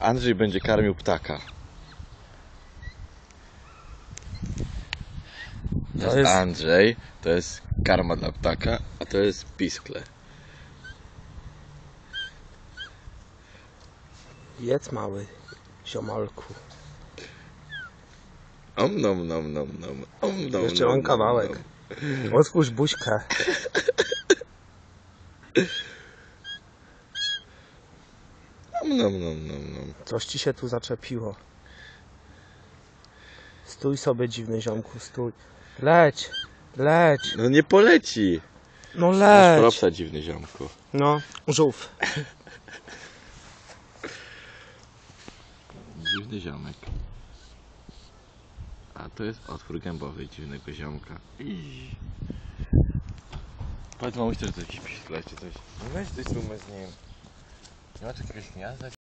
Andrzej będzie karmił ptaka. To jest jest- Andrzej, to jest karma dla ptaka, a to jest piskle. Jedz mały, ziomalku. Om nom nom nom nom. Om nom Jeszcze nom, mam kawałek. nom. Otwórz buźkę. Om nom nom nom nom. Coś ci się tu zaczepiło. Stój sobie, dziwny ziomku, stój. Leć, leć, No nie poleci. no Masz leć. propsa dziwny ziomku. No, żółw. Dziwny ziomek. A to jest otwór gębowy dziwnego ziomka. Iii. Powiedz mamuś, że to jakiś czy coś. No weź coś zróbmy z nim. Nie ma tu jakiegoś gniazda?